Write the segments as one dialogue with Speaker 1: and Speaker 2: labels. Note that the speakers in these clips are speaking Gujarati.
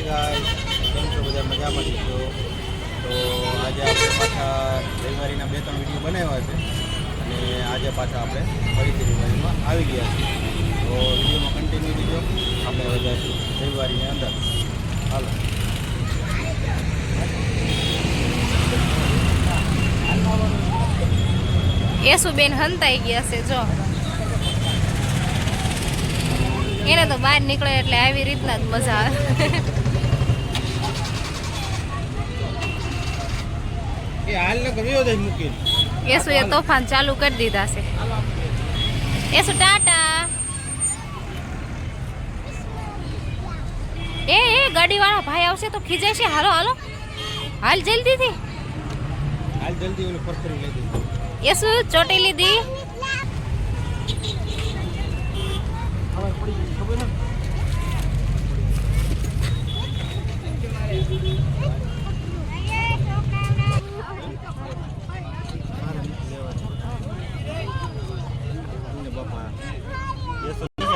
Speaker 1: હાય ગાય કેમ છો? બધા મજામાં છો? તો આજે આપણે પાછા રવિવારીના બે ત્રણ વીડિયો બનાવ્યા છે. અને આજે પાછા આપણે ફરીથી રવિવારીમાં આવી ગયા છીએ. તો વિડીયોમાં કન્ટિન્યુ દીધો આપણે જઈશું રવિવારીની અંદર. હાલો.
Speaker 2: યેસુબેન હંતાઈ ગયા છે, જો. એને તો બહાર નીકળે એટલે આવી રીતના જ મજા આવે
Speaker 1: એ હાલ ને ગમ્યો જાય મૂકીને
Speaker 2: યેસુ એ તોફાન ચાલુ કરી દીધા છે. યેસુ ટાટા. એ એ ગાડીવાળા ભાઈ આવશે તો ખીજાય છે હાલો હાલો. હાલ જલ્દીથી.
Speaker 1: હાલ જલ્દી ઓલો ફરફરી લઈ દઉં
Speaker 2: યેસુ ચોટી લીધી.
Speaker 1: ખબર પડી ખબર ને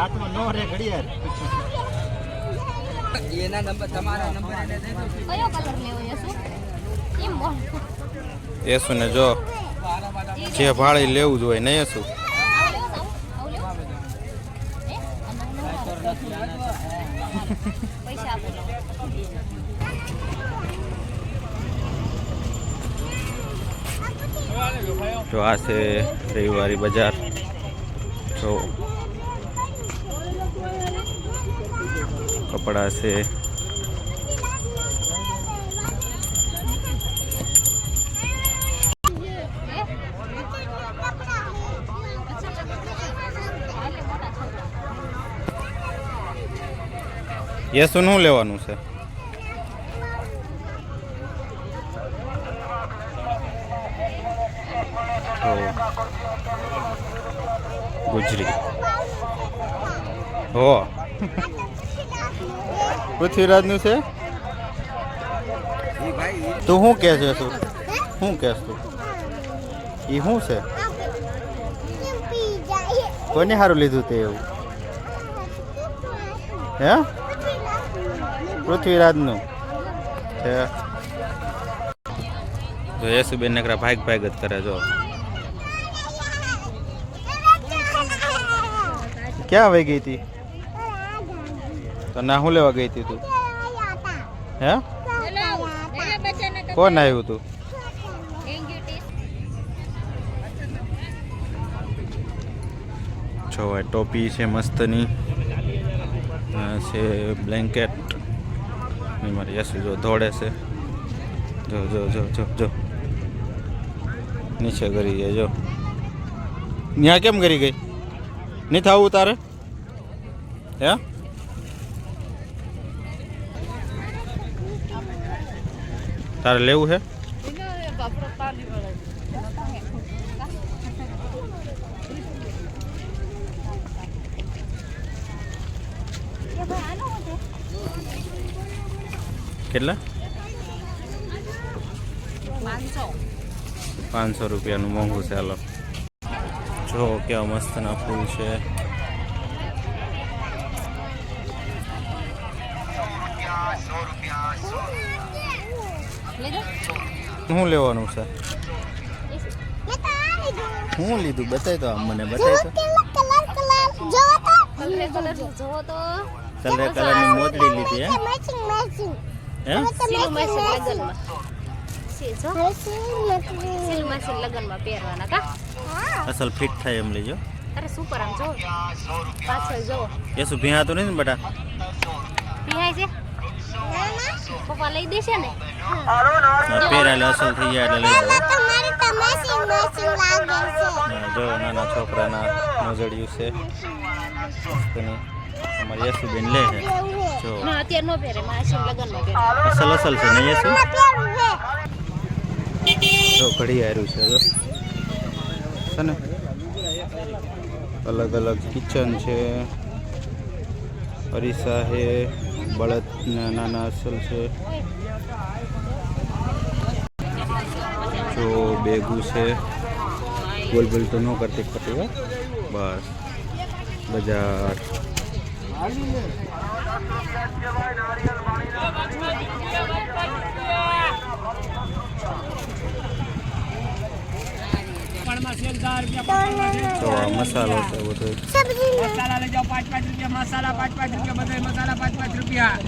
Speaker 1: હાથમાં નો રે ઘડિયાળ.
Speaker 3: એના નંબર તમારા નંબર એને દે દો.
Speaker 2: કયો કલર લેવો યસુ એમ બોલ.
Speaker 1: યસુ ને જો જે ભાડે લેવું જોઈએ ને યસુ
Speaker 2: પૈસા આપો
Speaker 1: જો આ છે રવિવારી બજાર. જો કપડા છે. યેસુ શું લેવાનું છે? ગુજરી. હો. પૃથ્વીરાજનું છે? તું શું કહે છે તું? શું કહેશ તું? એ શું છે? કોને સારું લીધું તે એવું? હે? પૃથ્વીરાજનું. છે જો યશુબેન નકરા ભાગ ભાગ જ કરે જો. ક્યાં વહી ગઈ હતી તો ના હું લેવા ગઈ હતી તું? હે? કોણ આવ્યું તું? જો આ ટોપી છે મસ્તની. છે બ્લેન્કેટ. મારી યસ જો દોડે છે. જો જો જો જો જો. નીચે કરી જાય જો. ત્યાં કેમ કરી ગઈ? નહીં થવું તારે? હે? તારે લેવું છે? કેટલા? પાંચસો રૂપિયાનું મોંઘું છે હાલો. જો કેવા મસ્તના ફૂલ છે. શું લેવાનું છે? હું લીધું? બતાય તો આમ મને બતાય તો.
Speaker 2: કલરે કલર. જોવો તો.
Speaker 1: કલર કલરની મોજડી લીધી હે? હે?
Speaker 2: સીલું માસી લગનમાં. સી જો. સીલું માસી લગનમાં પહેરવાના કા?
Speaker 1: અસલ ફિટ થાય એમ લેજો.
Speaker 2: અરે સુપર આમ જો. પાછળ જો.
Speaker 1: એ શું ભીહાતું નથી ને બેટા?
Speaker 2: ભીહાય છે? પપ્પા લઈ દેશે ને?
Speaker 1: પહેરાયેલા અસલ થઈ જાય એટલે લઈ દો જો નાના છોકરાના મોજડિયું છે. અમારી યશુબેન લે છે. જો. અસલ અસલ છે ને યશુ જો ઘડી છે જો. છે ને? અલગ અલગ કિચન છે. અરીસા છે બળદના નાના અસલ છે જો બેગું છે બોલ બોલ તો ન કરતી ખોટી હો બસ બજાર તો મસાલો છે બધો
Speaker 3: મસાલા લઈ જાઓ પાંચ પાંચ રૂપિયા મસાલા પાંચ પાંચ રૂપિયા બધા મસાલા પાંચ પાંચ રૂપિયા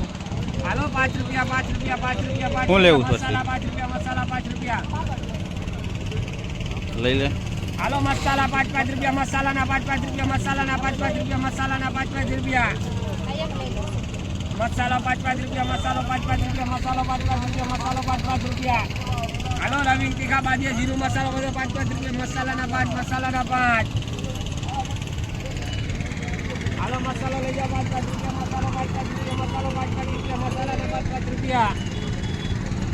Speaker 3: હાલો પાંચ રૂપિયા પાંચ રૂપિયા પાંચ રૂપિયા પાંચ
Speaker 1: લેવું
Speaker 3: રૂપિયા, મસાલા પાંચ રૂપિયા મસાલા પાંચ રૂપિયા
Speaker 1: લઈ લે
Speaker 3: હાલો મસાલા પાંચ પાંચ રૂપિયા મસાલાના પાંચ પાંચ રૂપિયા મસાલાના પાંચ પાંચ રૂપિયા મસાલાના પાંચ પાંચ રૂપિયા મસાલા પાંચ પાંચ રૂપિયા મસાલો પાંચ પાંચ રૂપિયા મસાલો પાંચ પાંચ રૂપિયા મસાલો પાંચ પાંચ રૂપિયા હાલો રવિંગ તીખા બાદિયા જીરું મસાલો બધો પાંચ પાંચ રૂપિયા મસાલાના પાંચ મસાલાના પાંચ. હાલો મસાલો લઈ જાઓ પાંચ પાંચ રૂપિયા મસાલો પાંચ પાંચ રૂપિયા મસાલો પાંચ પાંચ રૂપિયા મસાલાના પાંચ પાંચ રૂપિયા.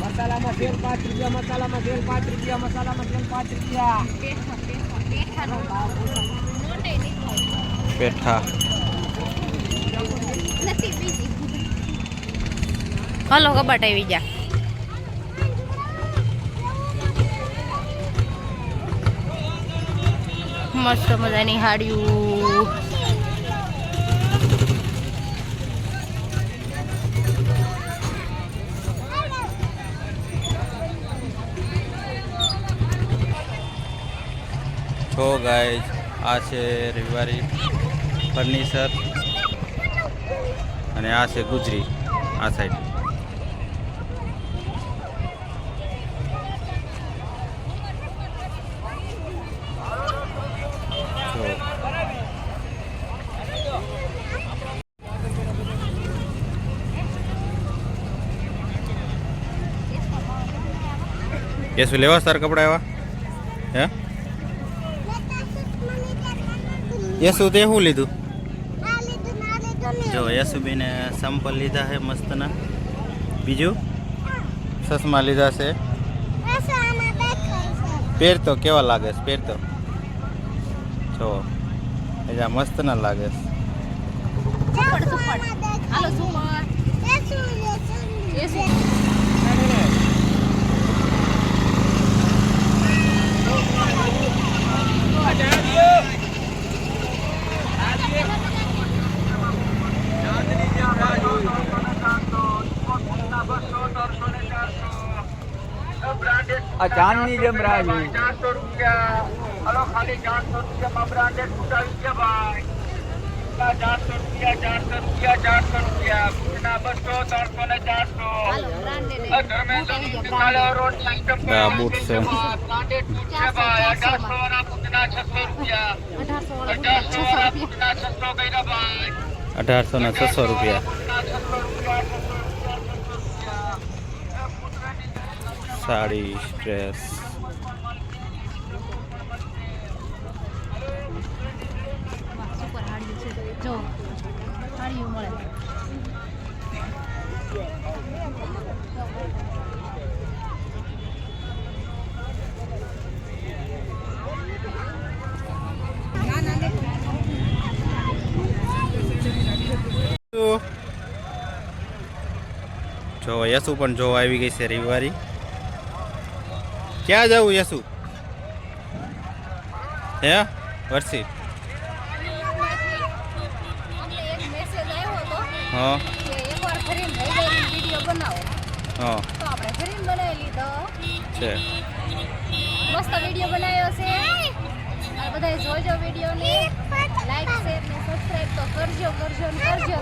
Speaker 3: મસાલામાં તેલ પાંચ રૂપિયા મસાલામાં તેલ પાંચ રૂપિયા મસાલામાં તેલ પાંચ રૂપિયા.
Speaker 2: પેઠા. હાલો કબાટ આવી જા. મસ્ત મજાની હાડિયું.
Speaker 1: છો ગાય આ છે રવિવારી ફર્નિચર અને આ છે ગુજરી, આ સાઈડ જો એ શું, લેવા સર કપડા એવા? હે? યસુ તે શું લીધું? જો યસુબીને સંપલ લીધા છે મસ્તના. બીજું? ચશ્મા લીધા છે. પહેરતો કેવા લાગે છે પહેરતો જો એજા મસ્ત ના લાગે છે
Speaker 2: સુપર સુપર હાલો સુપર એ શું
Speaker 3: આ ચાંદની જેમ રાજી
Speaker 4: ચારસો રૂપિયા હલો ખાલી ચારસો રૂપિયામાં બ્રાન્ડેડ બૂટ આવી ગયા ભાઈ આ ચારસો રૂપિયા ચારસો રૂપિયા ચારસો રૂપિયા બૂટના બસો ત્રણસો ને ચારસો
Speaker 2: હાલો બ્રાન્ડેડ
Speaker 4: આ ધર્મેન્દ્ર કાલે રોડની આઈટમ
Speaker 1: આ બૂટ છે.
Speaker 4: બ્રાન્ડેડ બૂટ છે ભાઈ અઢારસો વાળા બૂટના છસો રૂપિયા
Speaker 2: અઢારસો વાળા
Speaker 4: અઢારસો
Speaker 2: છસો
Speaker 4: વાળા
Speaker 2: રૂપિયા
Speaker 4: બૂટના છસો કર્યા ભાઈ
Speaker 1: અઢારસો ને છસો રૂપિયા
Speaker 4: બૂટના છસો રૂપિયા છસો રૂપિયા છસો રૂપિયા
Speaker 1: સાડી સ્ટ્રેસ.
Speaker 2: સુપર હાડિયું છે. જો મળે
Speaker 1: જો યસુ પણ જો આવી ગઈ છે રવિવારી. ક્યાં જવું યસુ? હે વર્ષી
Speaker 2: મેસેજ આવ્યો હતો
Speaker 1: હા.
Speaker 2: વીડિયો
Speaker 1: હા.
Speaker 2: તો આપણે ફરીને બનાવી લીધો
Speaker 1: છે.
Speaker 2: મસ્ત વીડિયો બનાવ્યો છે. આ બધાય જોજો વિડીયોને. લાઈક શેર ને સબસ્ક્રાઇબ તો કરજો કરજો ને કરજો.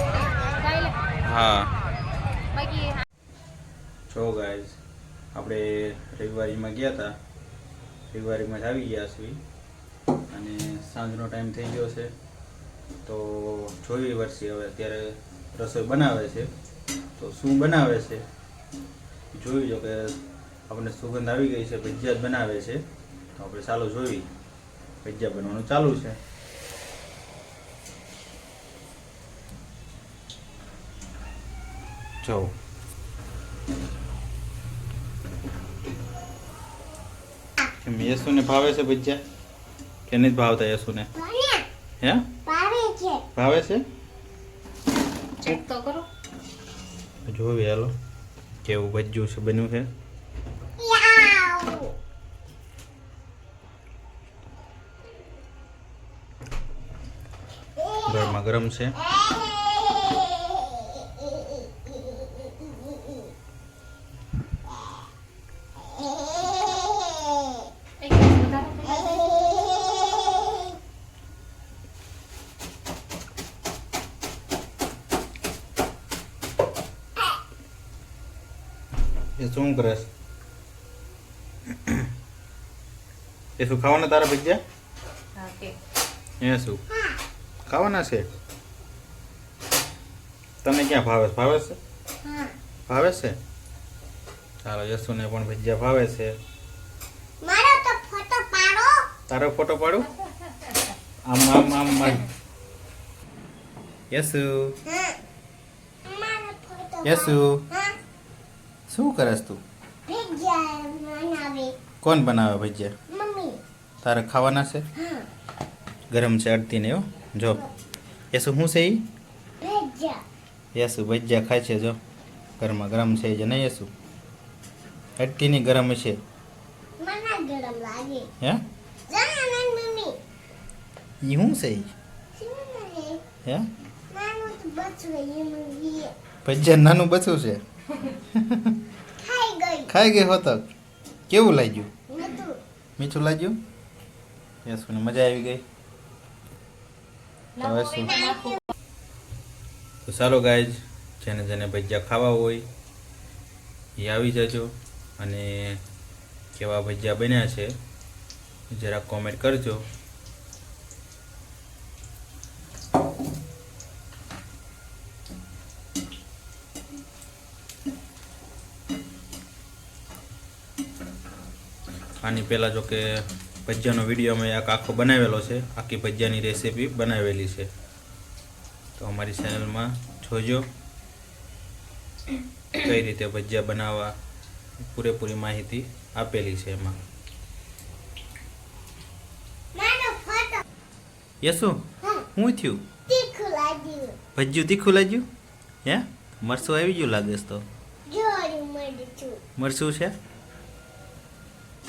Speaker 2: કાલે
Speaker 1: હા.
Speaker 2: બાકી
Speaker 1: જો ગાઈઝ આપણે રવિવારીમાં ગયા હતા રવિવારીમાં જ આવી ગયા છીએ. અને સાંજનો ટાઈમ થઈ ગયો છે. તો જોઈ વર્ષી હવે અત્યારે રસોઈ બનાવે છે. તો શું બનાવે છે? જોઈ જો કે આપણને સુગંધ આવી ગઈ છે, ભજીયા જ બનાવે છે. તો આપણે ચાલો જોઈ ભજીયા બનવાનું ચાલુ છે. જો કેમ યશુને ભાવે છે ભજીયા કે નથી ભાવતા યશુને હે? ભાવે છે.
Speaker 2: ચેક તો કરો.
Speaker 1: જોવી હાલો. કેવું ભજ્યું છે બન્યું છે? ગરમા ગરમ છે. એ શું કરે એ શું ખાવાના તારા ભજીયા? એ શું? ખાવાના છે? તને ક્યાં ભાવે ભાવે છે? ભાવે છે? ચાલો યશુને પણ ભજીયા ભાવે છે. તારો ફોટો પાડું? આમ આમ આમ આમ. યશુ. યશુ. શું કરસ તું? કોણ બનાવે ભજીયા? તારે ખાવાના છે? ગરમ છે અડતી ને જો. યશુ શું છે
Speaker 5: ભેજા
Speaker 1: યશુ ભજીયા ખાય છે, જો. ઘરમાં ગરમ છે જે નહીં યશુ અડતી ની ગરમ છે. હે? ઈ શું છે હે?
Speaker 5: એ
Speaker 1: ભજીયા નાનું બચું છે.
Speaker 5: ખાઈ ગઈ
Speaker 1: હોત કેવું લાગ્યું? મીઠું લાગ્યું? યશુને મજા આવી ગઈ. હવે શું? તો ચાલો ગાય જેને જેને ભજીયા ખાવા હોય એ આવી જજો. અને કેવા ભજીયા બન્યા છે જરા જરાક કોમેન્ટ કરજો. આની પહેલાં જો કે ભજીયાનો વીડિયો અમે એક આખો બનાવેલો છે. આખી ભજીયાની રેસીપી બનાવેલી છે. તો અમારી ચેનલમાં જોજો કઈ રીતે ભજીયા બનાવવા પૂરેપૂરી માહિતી આપેલી છે એમાં. યસુ
Speaker 5: હું.
Speaker 1: થયું? ભજ્યું તીખું લાગ્યું? હે? મરસું આવી ગયું લાગે તો. મરસું છે?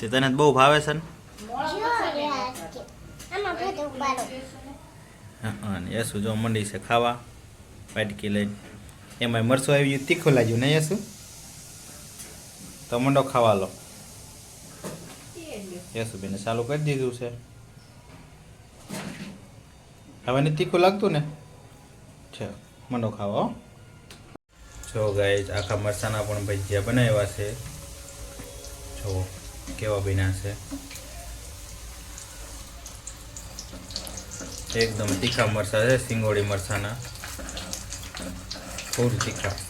Speaker 1: તે તને બહુ ભાવે છે ને?
Speaker 5: જોડી રાખે આમાં ફોટો પાડો
Speaker 1: હા હા ને યસુ જો મંડી છે ખાવા, વાટકી લઈને. એમાં મરસું આવી ગયું, તીખું લાગ્યું નહીં યસુ તો મંડો ખાવા લો. યસુ બેને ચાલુ કરી દીધું છે. હવે ને તીખું લાગતું ને? છે, મંડો ખાવા, હો. જો ગાય આખા મરસાના પણ ભજીયા બનાવ્યા છે. જો. કેવા બન્યા છે એકદમ તીખા મરચા છે સિંગોડી મરચાંના ફૂલ તીખા